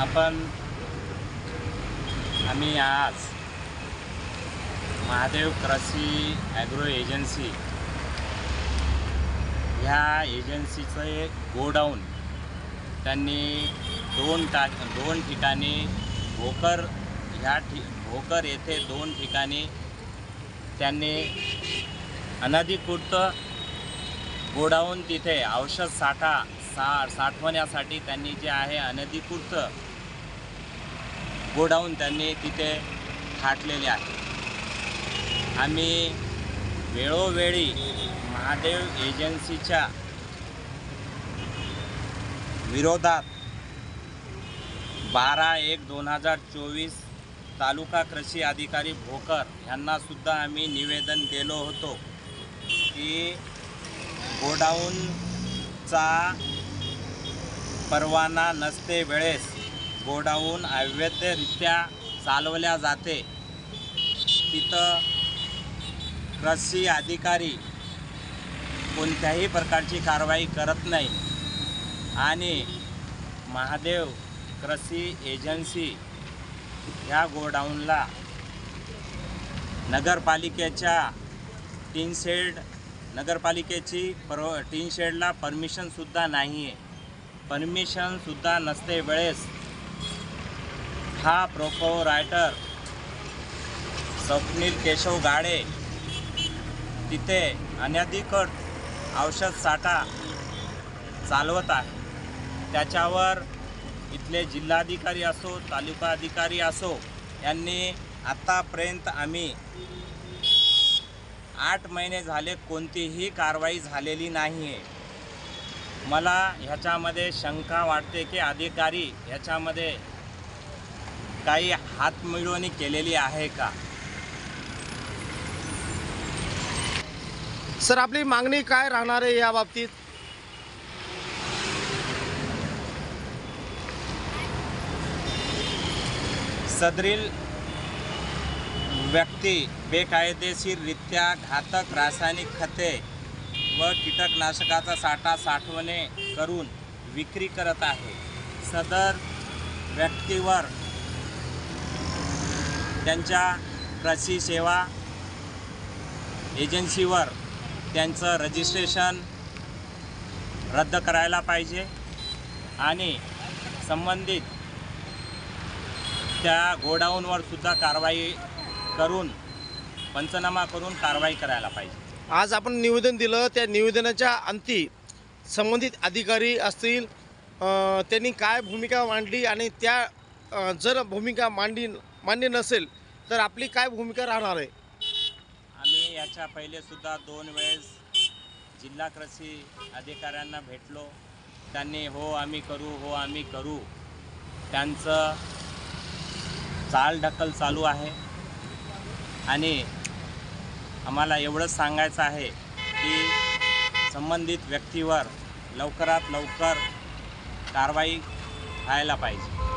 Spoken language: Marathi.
आपण आम्ही आज महादेव कृषी ॲग्रो एजन्सी ह्या एजन्सीचे गोडाऊन त्यांनी दोन टा दोन ठिकाणी भोकर ह्या ठि भोकर येथे दोन ठिकाणी त्यांनी अनधिकृत गोडाऊन तिथे औषध साठा सा साठवण्यासाठी त्यांनी जे आहे अनधिकृत गोडाऊन त्यांनी तिथे थाटलेले आहे. आम्ही वेळोवेळी महादेव एजन्सीच्या विरोधात बारा एक दोन हजार चोवीस तालुका कृषी अधिकारी भोकर यांनासुद्धा आम्ही निवेदन दिलो होतो की गोडाऊनचा परवाना नसते वेळेस गोडाऊन अवैधरित्या चालवल्या जाते. तिथं कृषी अधिकारी कोणत्याही प्रकारची कारवाई करत नाही. आणि महादेव कृषी एजन्सी ह्या गोडाऊनला नगरपालिकेच्या टीन शेड नगरपालिकेची परव टीन शेडला परमिशनसुद्धा नाही आहे परमिशनसुद्धा नसते वेळेस हा प्रोको रायटर स्वप्नील केशव गाडे. तिथे अनधिकृत औषध साठा चालवत आहे. त्याच्यावर इथले जिल्हाधिकारी असो तालुका अधिकारी असो यांनी आत्तापर्यंत आम्ही आठ महिने झाले कोणतीही कारवाई झालेली नाही आहे मला ह्याच्यामध्ये शंका वाटते की अधिकारी ह्याच्यामध्ये काही हातमिळवणी केलेली आहे का? सर आपली मागणी काय राहणार आहे या बाबतीत? सदरील व्यक्ती बेकायदेशीररित्या घातक रासायनिक खते व कीटकनाशकाचा साठा साठवणे करून विक्री करत आहे. सदर व्यक्तीवर त्यांच्या कृषी सेवा एजन्सीवर त्यांचं रजिस्ट्रेशन रद्द करायला पाहिजे आणि संबंधित त्या गोडाऊनवर सुद्धा कारवाई करून पंचनामा करून कारवाई करायला पाहिजे. आज आपण निवेदन दिलं त्या निवेदनाच्या अंती संबंधित अधिकारी असतील त्यांनी काय भूमिका मांडली आणि त्या जर भूमिका मांडली मान्य नसेल तर आपली काय भूमिका राहणार आहे? आम्ही याच्या पहिले सुद्धा दोन वेळेस जिल्हा कृषी अधिकाऱ्यांना भेटलो. त्यांनी हो आम्ही करू हो आम्ही करू. त्यांचं चालढकल चालू आहे. आणि आम्हाला एवढंच सांगायचं आहे की संबंधित व्यक्तीवर लवकरात लवकर कारवाई व्हायला पाहिजे.